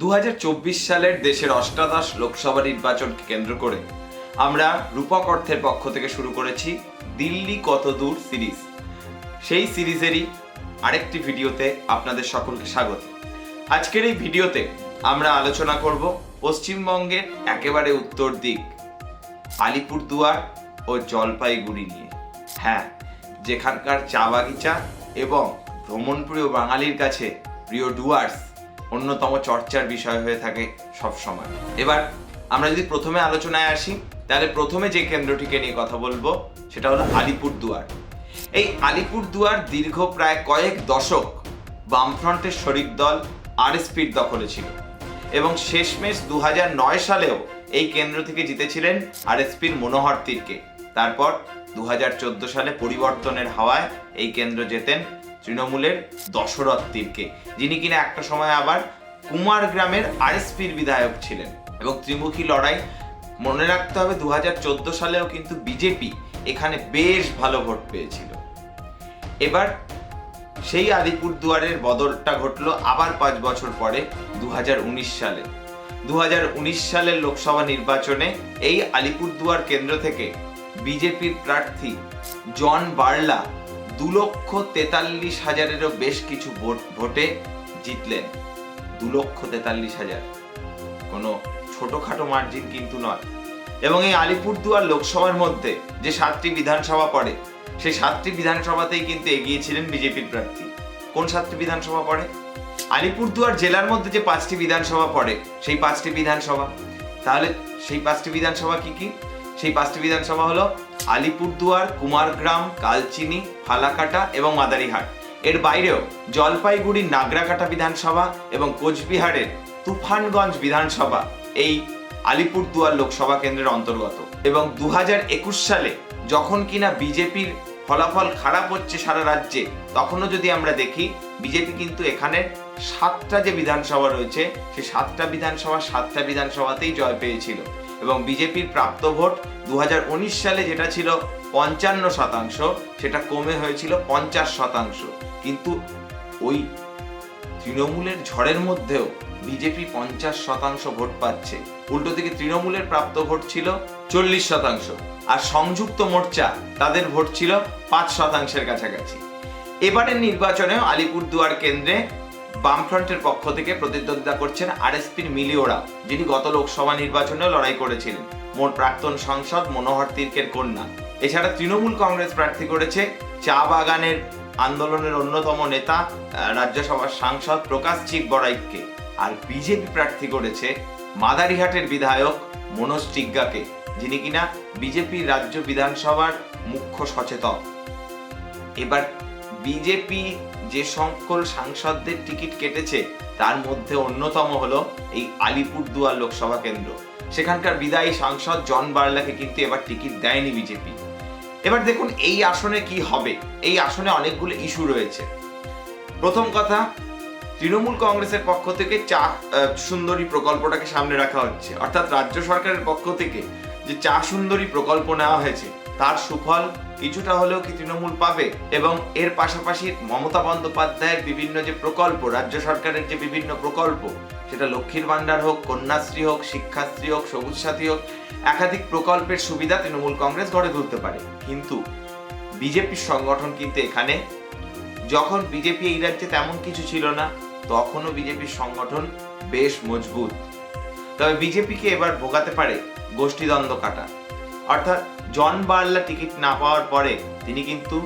দু হাজার চব্বিশ সালের দেশের অষ্টাদশ লোকসভা নির্বাচনকে কেন্দ্র করে আমরা রূপক অর্থের পক্ষ থেকে শুরু করেছি দিল্লি কত দূর সিরিজ। সেই সিরিজেরই আরেকটি ভিডিওতে আপনাদের সকলকে স্বাগত। আজকের এই ভিডিওতে আমরা আলোচনা করব পশ্চিমবঙ্গের একেবারে উত্তর দিক, আলিপুরদুয়ার ও জলপাইগুড়ি নিয়ে। হ্যাঁ যেখানকার চা বাগিচা এবং ভ্রমণপ্রিয় বাঙালির কাছে প্রিয় ডুয়ার্স অন্যতম চর্চার বিষয় হয়ে থাকে সব সময়। এবার আমরা যদি প্রথমে আলোচনায় আসি, তাহলে প্রথমে যে কেন্দ্রটিকে নিয়ে কথা বলব, সেটা হলো আলিপুরদুয়ার। এই আলিপুরদুয়ার দীর্ঘ প্রায় কয়েক দশক বামফ্রন্টের শরিক দল আরএসপির দখলে ছিল এবং শেষমেশ দু নয় সালেও এই কেন্দ্র থেকে জিতেছিলেন আরএসপির মনোহর তীরকে। তারপর দু হাজার চোদ্দ সালে পরিবর্তনের হাওয়ায় এই কেন্দ্র জেতেন তৃণমূলের দশরথ তীরকে, যিনি কিনা একটা সময় আবার কুমার গ্রামের আরএসপির বিধায়ক ছিলেন। এবং ত্রিমুখী লড়াই, মনে রাখতে হবে দু হাজার চোদ্দ সালেও কিন্তু বিজেপি এখানে বেশ ভালো ভোট পেয়েছিল। এবার সেই আলিপুরদুয়ারের বদলটা ঘটলো আবার পাঁচ বছর পরে দু হাজার উনিশ সালে। দু হাজার উনিশ সালের লোকসভা নির্বাচনে এই আলিপুরদুয়ার কেন্দ্র থেকে বিজেপির প্রার্থী জন বার্লা দু লক্ষ তেতাল্লিশ হাজারেরও বেশ কিছু ভোট, ভোটে জিতলেন। দু লক্ষ তেতাল্লিশ হাজার। কোনো ছোটখাটো মার্জিন কিন্তু নয়। এবং এই আলিপুরদুয়ার লোকসভার মধ্যে যে সাতটি বিধানসভা পড়ে, সেই সাতটি বিধানসভাতেই কিন্তু এগিয়েছিলেন বিজেপির প্রার্থী। কোন সাতটি বিধানসভা পড়ে? আলিপুরদুয়ার জেলার মধ্যে যে পাঁচটি বিধানসভা পড়ে, সেই পাঁচটি বিধানসভা। তাহলে সেই পাঁচটি বিধানসভা কি কি? সেই পাঁচটি বিধানসভা হলো আলিপুরদুয়ার, কুমারগ্রাম, কালচিনি, ফালাকাটা এবং মাদারিহাট। এর বাইরেও জলপাইগুড়ির নাগরাকাটা বিধানসভা এবং কোচবিহারের তুফানগঞ্জ বিধানসভা এই আলিপুরদুয়ার লোকসভা কেন্দ্রের অন্তর্গত। এবং দু হাজার একুশ সালে যখন কিনা বিজেপির ফলাফল খারাপ হচ্ছে সারা রাজ্যে, তখনও যদি আমরা দেখি, বিজেপি কিন্তু এখানে সাতটা যে বিধানসভা রয়েছে সেই সাতটা বিধানসভা সাতটা বিধানসভাতেই জয় পেয়েছিল। এবং বিজেপির প্রাপ্ত ভোট দু সালে যেটা ছিল পঞ্চান্ন শতাংশ, সেটা কমে হয়েছিল পঞ্চাশ শতাংশ। কিন্তু ওই তৃণমূলের ঝড়ের মধ্যেও বিজেপি পঞ্চাশ শতাংশ ভোট পাচ্ছে। উল্টো দিকে তৃণমূলের প্রাপ্ত ভোট ছিল চল্লিশ শতাংশ, আর সংযুক্ত মোর্চা তাদের ভোট ছিল পাঁচ শতাংশের কাছাকাছি। এবারের নির্বাচনেও আলিপুরদুয়ার কেন্দ্রে বামফ্রন্টের পক্ষ থেকে প্রতিদ্বন্দ্বিতা করছেন আরএসপির মিলিওরা যিনি গত লোকসভা নির্বাচনেও লড়াই করেছিলেন। মোট প্রাক্তন সাংসদ মনোহর তীর্কের কন্যা। এছাড়া তৃণমূল কংগ্রেস প্রার্থী করেছে চা বাগানের আন্দোলনের অন্যতম নেতা রাজ্যসভার সাংসদ প্রকাশ চিক বড়াইককে। আর বিজেপি প্রার্থী করেছে মাদারিহাটের বিধায়ক মনোজ টিগ্গাকে, যিনি কিনা বিজেপি রাজ্য বিধানসভার মুখ্য সচেতক। এবার বিজেপি যে সকল সাংসদদের টিকিট কেটেছে, তার মধ্যে অন্যতম হলো এই আলিপুরদুয়ার লোকসভা কেন্দ্র। সেখানকার বিদায়ী সাংসদ জন বার্লাকে কিন্তু এবার টিকিট দেয়নি বিজেপি। এবার দেখুন এই আসনে কি হবে। এই আসনে অনেকগুলো ইস্যু রয়েছে। প্রথম কথা, তৃণমূল কংগ্রেসের পক্ষ থেকে চা সুন্দরী প্রকল্পটাকে সামনে রাখা হচ্ছে। অর্থাৎ রাজ্য সরকারের পক্ষ থেকে যে চা সুন্দরী প্রকল্প নেওয়া হয়েছে, তার সুফল কিছুটা হলেও কি তৃণমূল পাবে? এবং এর পাশাপাশি মমতা বন্দ্যোপাধ্যায়ের বিভিন্ন যে প্রকল্প, রাজ্য সরকারের যে বিভিন্ন প্রকল্প, সেটা লক্ষ্মীর ভাণ্ডার হোক, কন্যাশ্রী হোক, শিক্ষাশ্রী হোক, সবুজ সাথী হোক, একাধিক প্রকল্পের সুবিধা তৃণমূল কংগ্রেস গড়ে তুলতে পারে। কিন্তু বিজেপির সংগঠন কিন্তু এখানে, যখন বিজেপি এই রাজ্যে তেমন কিছু ছিল না, তখনও বিজেপির সংগঠন বেশ মজবুত। তবে বিজেপিকে এবার ভোগাতে পারে গোষ্ঠীদ্বন্দ্ব কাটা। অর্থাৎ জন বার্লা টিকিট না পাওয়ার পরে তিনি কিন্তু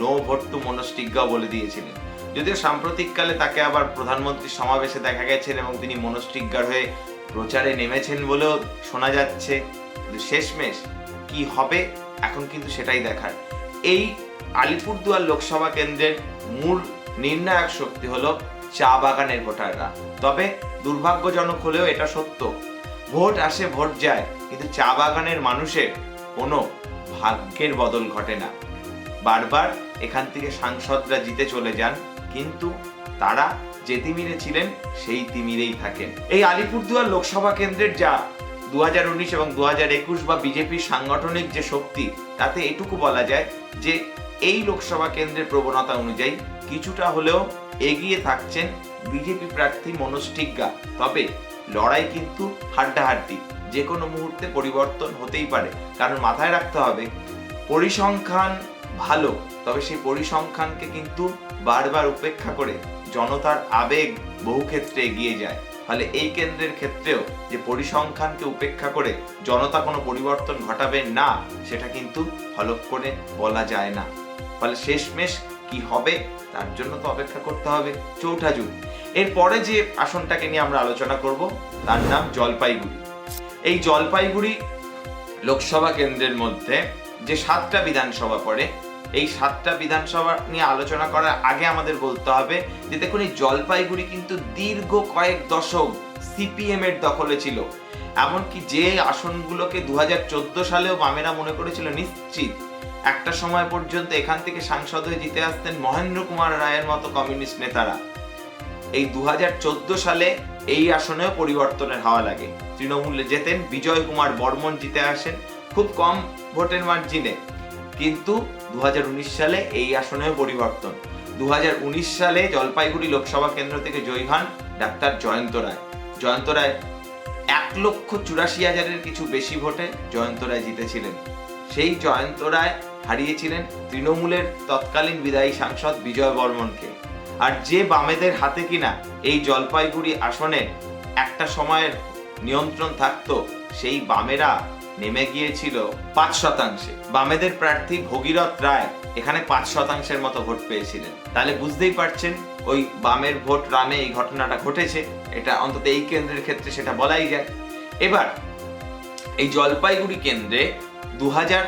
নো ভোট টু মনস্টিজ্ঞা বলে দিয়েছিলেন। যদিও সাম্প্রতিককালে তাকে আবার প্রধানমন্ত্রীর সমাবেশে দেখা গেছেন এবং তিনি মনস্টিজ্ঞার হয়ে প্রচারে নেমেছেন বলেও শোনা যাচ্ছে। কিন্তু শেষমেশ কি হবে, এখন কিন্তু সেটাই দেখার। এই আলিপুরদুয়ার লোকসভা কেন্দ্রের মূল নির্ণায়ক শক্তি হলো চা বাগানের ভোটাররা। তবে দুর্ভাগ্যজনক হলেও এটা সত্য। ভোট আসে, ভোট যায়, কিন্তু চা বাগানের মানুষের কোনো ভাগ্যের বদল ঘটে না। বারবার এখান থেকে সাংসদরা জিতে চলে যান, কিন্তু তারা যে তিমিরে ছিলেন, সেই তিমিরেই থাকেন। এই আলিপুরদুয়ার লোকসভা কেন্দ্রের যা দু হাজার উনিশ এবং দু হাজার একুশ বা বিজেপির সাংগঠনিক যে শক্তি, তাতে এটুকু বলা যায় যে এই লোকসভা কেন্দ্রের প্রবণতা অনুযায়ী কিছুটা হলেও এগিয়ে থাকছেন বিজেপি প্রার্থী মনোজ টিগ্গা। তবে লড়াই কিন্তু হাড্ডাহাড্ডি। যে কোনো মুহূর্তে পরিবর্তন হতেই পারে। কারণ মাথায় রাখতে হবে, পরিসংখ্যান ভালো, তবে সেই পরিসংখ্যানকে কিন্তু বারবার উপেক্ষা করে জনতার আবেগ বহু ক্ষেত্রে এগিয়ে যায়। ফলে এই কেন্দ্রের ক্ষেত্রেও যে পরিসংখ্যানকে উপেক্ষা করে জনতা কোনো পরিবর্তন ঘটাবে না, সেটা কিন্তু হলক করে বলা যায় না। ফলে শেষমেশ কি হবে, তার জন্য তো অপেক্ষা করতে হবে। চৌঠা জুন। এরপরে যে আসনটাকে নিয়ে আমরা আলোচনা করব, তার নাম জলপাইগুড়ি। এই জলপাইগুড়ি লোকসভা কেন্দ্রের মধ্যে যে সাতটা বিধানসভা পড়ে, এই সাতটা বিধানসভা নিয়ে আলোচনা করার আগে আমাদের বলতে হবে যে দেখুন, এই জলপাইগুড়ি কিন্তু দীর্ঘ কয়েক দশক সিপিএম এর দখলে ছিল। এমনকি যে আসনগুলোকে দু হাজার চোদ্দ সালেও বামেরা মনে করেছিল নিশ্চিত, একটা সময় পর্যন্ত এখান থেকে সাংসদ হয়ে জিতে আসতেন মহেন্দ্র কুমার রায়ের মতো কমিউনিস্ট নেতারা। এই দু হাজার চোদ্দ সালে এই আসনেও পরিবর্তনের হাওয়া লাগে। তৃণমূলে যেতেন বিজয় কুমার বর্মন জিতে আসেন, খুব কম ভোটের মার্জিনে কিন্তু দু হাজার উনিশ সালে এই আসনেও পরিবর্তন। দু হাজার উনিশ সালে জলপাইগুড়ি লোকসভা কেন্দ্র থেকে জয়ী হন ডাক্তার জয়ন্ত রায়। জয়ন্ত রায় এক লক্ষ চুরাশি হাজারের কিছু বেশি ভোটে জয়ন্ত রায় জিতেছিলেন। সেই জয়ন্ত রায় হারিয়েছিলেন তৃণমূলের তৎকালীন বিদায়ী সাংসদ বিজয় বর্মনকে। আর যে বামেদের হাতে কিনা এই জলপাইগুড়ি আসনে একটা সময়ের নিয়ন্ত্রণ থাকতো, সেই বামেরা নেমে গিয়েছিল পাঁচ শতাংশে। বামেদের প্রার্থী ভগীরথ রায় এখানে পাঁচ শতাংশের মতো ভোট পেয়েছিলেন। তাহলে বুঝতেই পারছেন, ওই বামের ভোট রানে এই ঘটনাটা ঘটেছে, এটা অন্তত এই কেন্দ্রের ক্ষেত্রে সেটা বলাই যায়। এবার, এই জলপাইগুড়ি কেন্দ্রে দু হাজার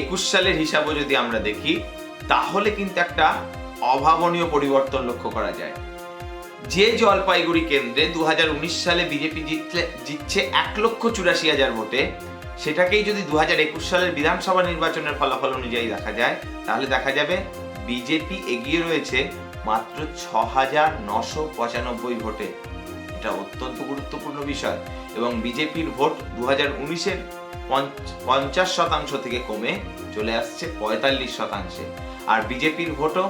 একুশ সালের হিসাবও যদি আমরা দেখি, তাহলে কিন্তু একটা অভাবনীয় পরিবর্তন লক্ষ্য করা যায়। যে জলপাইগুড়ি কেন্দ্রে দু সালে বিজেপি জিতলে, জিতছে এক লক্ষ চুরাশি হাজার ভোটে, সেটাকেই যদি দু একুশ সালের বিধানসভা নির্বাচনের ফলাফল অনুযায়ী দেখা যায়, তাহলে দেখা যাবে বিজেপি এগিয়ে রয়েছে মাত্র ছ হাজার নশো পঁচানব্বই ভোটে। এটা অত্যন্ত গুরুত্বপূর্ণ বিষয় এবং বিজেপির ভোট দু হাজার উনিশের পঞ্চাশ শতাংশ থেকে কমে চলে আসছে পঁয়তাল্লিশ শতাংশে। আর বিজেপির ভোটও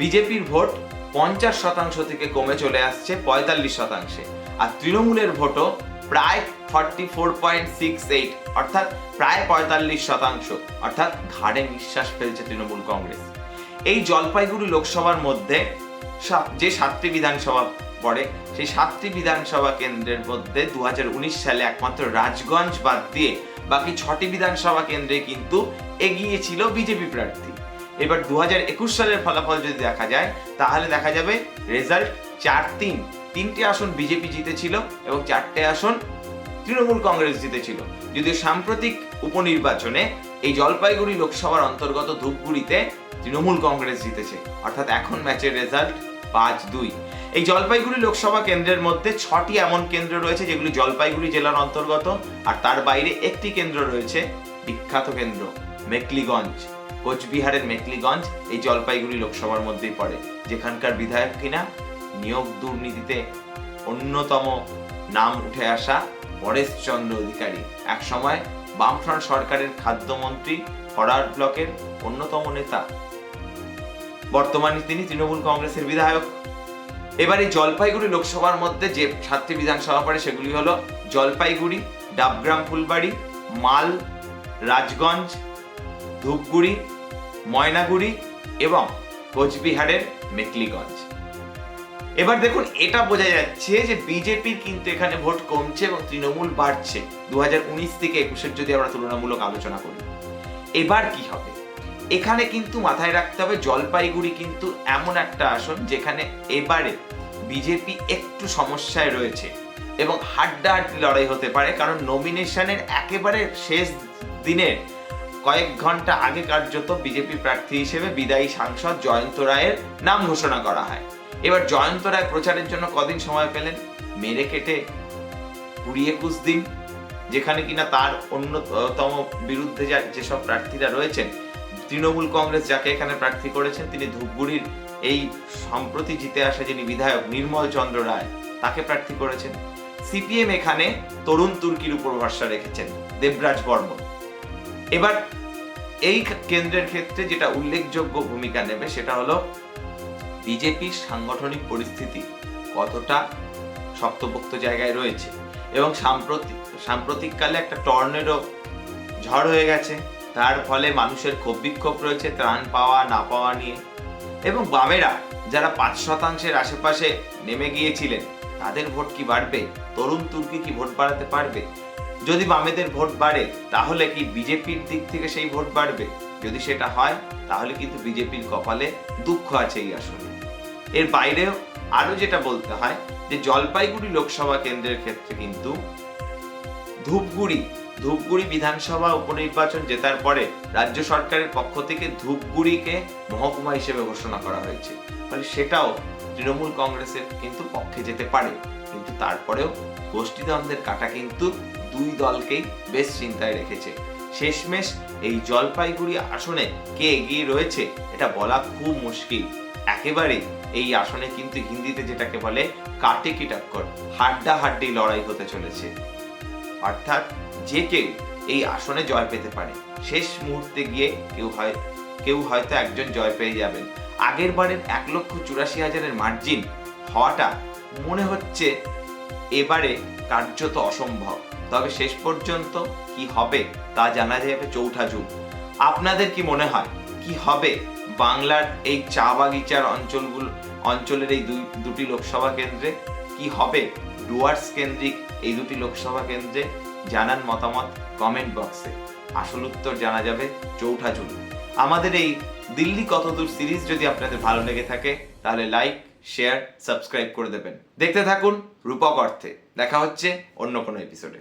বিজেপির ভোট পঞ্চাশ শতাংশ থেকে কমে চলে আসছে পঁয়তাল্লিশ শতাংশে। আর তৃণমূলের ভোটও প্রায় forty four point six eight অর্থাৎ প্রায় পঁয়তাল্লিশ শতাংশ। অর্থাৎ ঘাড়ে নিঃশ্বাস ফেলছে তৃণমূল কংগ্রেস। এই জলপাইগুড়ি লোকসভার মধ্যে যে সাতটি বিধানসভা পড়ে, সেই সাতটি বিধানসভা কেন্দ্রের মধ্যে দু হাজার উনিশ সালে একমাত্র রাজগঞ্জ বাদ দিয়ে বাকি ছটি বিধানসভা কেন্দ্রে কিন্তু এগিয়ে ছিল বিজেপি প্রার্থী। এবার দু হাজার একুশ সালের ফলাফল যদি দেখা যায়, তাহলে দেখা যাবে রেজাল্ট চার তিন। তিনটে আসন বিজেপি জিতেছিল এবং চারটে আসন তৃণমূল কংগ্রেস জিতেছিল। যদিও সাম্প্রতিক উপনির্বাচনে এই জলপাইগুড়ি লোকসভার অন্তর্গত ধূপগুড়িতে তৃণমূল কংগ্রেস জিতেছে। অর্থাৎ এখন ম্যাচের রেজাল্ট পাঁচ দুই। এই জলপাইগুড়ি লোকসভা কেন্দ্রের মধ্যে ছটি এমন কেন্দ্র রয়েছে, যেগুলি জলপাইগুড়ি জেলার অন্তর্গত, আর তার বাইরে একটি কেন্দ্র রয়েছে বিখ্যাত কেন্দ্র, মেকলিগঞ্জ। কোচবিহারের মেকলিগঞ্জ এই জলপাইগুড়ি লোকসভার মধ্যেই পড়ে, যেখানকার বিধায়ক কিনা, নিয়োগ দুর্নীতিতে অন্যতম নাম উঠে আসা পরেশ চন্দ্র অধিকারী। এক সময় বামফ্রন্ট সরকারের খাদ্যমন্ত্রী ফরার ব্লকের অন্যতম নেতা। বর্তমানে তিনি তৃণমূল কংগ্রেসের বিধায়ক। এবার এই জলপাইগুড়ি লোকসভার মধ্যে যে সাতটি বিধানসভা পড়ে, সেগুলি হলো জলপাইগুড়ি, ডাবগ্রাম ফুলবাড়ি, মাল, রাজগঞ্জ ধূপগুড়ি, ময়নাগুড়ি এবং কোচবিহারের মেকলিগঞ্জ। এবার দেখুন, এটা বোঝা যাচ্ছে যে বিজেপির কিন্তু এখানে ভোট কমছে এবং তৃণমূল বাড়ছে। দু হাজার উনিশ থেকে একুশের যদি আমরা তুলনামূলক আলোচনা করি। এবার কি হবে? এখানে কিন্তু মাথায় রাখতে হবে, জলপাইগুড়ি কিন্তু এমন একটা আসন যেখানে এবারে বিজেপি একটু সমস্যায় রয়েছে এবং হাড্ডা হাড্ডাহাড্ডি লড়াই হতে পারে, কারণ নমিনেশনের একেবারে শেষ দিনের কয়েক ঘণ্টা আগে কার্যত বিজেপি প্রার্থী হিসেবে বিদায়ী সাংসদ জয়ন্ত রায়ের নাম ঘোষণা করা হয়। এবার জয়ন্ত রায় প্রচারের জন্য কদিন সময় পেলেন? মেরে কেটে কুড়ি একুশ দিন, যেখানে কিনা তার অন্যতম বিরুদ্ধে যেসব প্রার্থীরা রয়েছেন, তৃণমূল কংগ্রেস যাকে এখানে প্রার্থী করেছেন, তিনি ধূপগুড়ির এই সম্প্রতি জিতে আসা যিনি বিধায়ক নির্মল চন্দ্র রায়, তাকে প্রার্থী করেছেন। সিপিএম এখানে তরুণ তুর্কির উপর ভরসা রেখেছেন, দেবরাজ বর্মন। এবার এই কেন্দ্রের ক্ষেত্রে যেটা উল্লেখযোগ্য ভূমিকা নেবে সেটা হলো বিজেপির সাংগঠনিক পরিস্থিতি কতটা শক্তপোক্ত জায়গায় রয়েছে এবং সাম্প্রতিক সাম্প্রতিককালে একটা টর্নেডো ঝড় হয়ে গেছে। তার ফলে মানুষের ক্ষোভ বিক্ষোভ রয়েছে ত্রাণ পাওয়া, না পাওয়া নিয়ে। এবং বামেরা যারা পাঁচ শতাংশের আশেপাশে নেমে গিয়েছিলেন, তাদের ভোট কি বাড়বে? তরুণ তুর্কি কি ভোট বাড়াতে পারবে? যদি বামেদের ভোট বাড়ে, তাহলে কি বিজেপির দিক থেকে সেই ভোট বাড়বে? যদি সেটা হয়, তাহলে কিন্তু বিজেপির কপালে দুঃখ আছে এই আসনে। এর বাইরেও আরও যেটা বলতে হয় যে জলপাইগুড়ি লোকসভা কেন্দ্রের ক্ষেত্রে কিন্তু ধূপগুড়ি ধূপগুড়ি বিধানসভা উপনির্বাচন জেতার পরে রাজ্য সরকারের পক্ষ থেকে ধূপগুড়িকে মহকুমা হিসেবে ঘোষণা করা হয়েছে। ফলে সেটাও তৃণমূল কংগ্রেসের কিন্তু পক্ষে যেতে পারে। কিন্তু তারপরেও গোষ্ঠীদ্বন্দ্বের কাটা কিন্তু দুই দলকেই বেশ চিন্তায় রেখেছে। শেষমেশ এই জলপাইগুড়ি আসনে কে এগিয়ে রয়েছে, এটা বলা খুব মুশকিল। একেবারে এই আসনে কিন্তু হিন্দিতে যেটাকে বলে কাটে কি টক্কর হাড্ডা হাড্ডি লড়াই হতে চলেছে। অর্থাৎ যে কেউ এই আসনে জয় পেতে পারে। শেষ মুহূর্তে গিয়ে কেউ হয় কেউ হয়তো একজন জয় পেয়ে যাবেন। আগের বারের এক লক্ষ চুরাশি হাজারের মার্জিন হওয়াটা মনে হচ্ছে এবারে কার্যত অসম্ভব। তবে শেষ পর্যন্ত কি হবে তা জানা যাবে চৌঠা জুন আপনাদের কি মনে হয়, কি হবে বাংলার এই চা বাগিচার অঞ্চলগুলো, অঞ্চলের এই দুই, দুটি লোকসভা কেন্দ্রে? কি হবে ডুয়ার্স কেন্দ্রিক এই দুটি লোকসভা কেন্দ্রে? জানান মতামত কমেন্ট বক্সে। আসল উত্তর জানা যাবে চৌঠা জুন আমাদের এই দিল্লি কতদূর সিরিজ যদি আপনাদের ভালো লেগে থাকে, তাহলে লাইক, শেয়ার, সাবস্ক্রাইব করে দেবেন। দেখতে থাকুন রূপক অর্থে। দেখা হচ্ছে অন্য কোনো এপিসোডে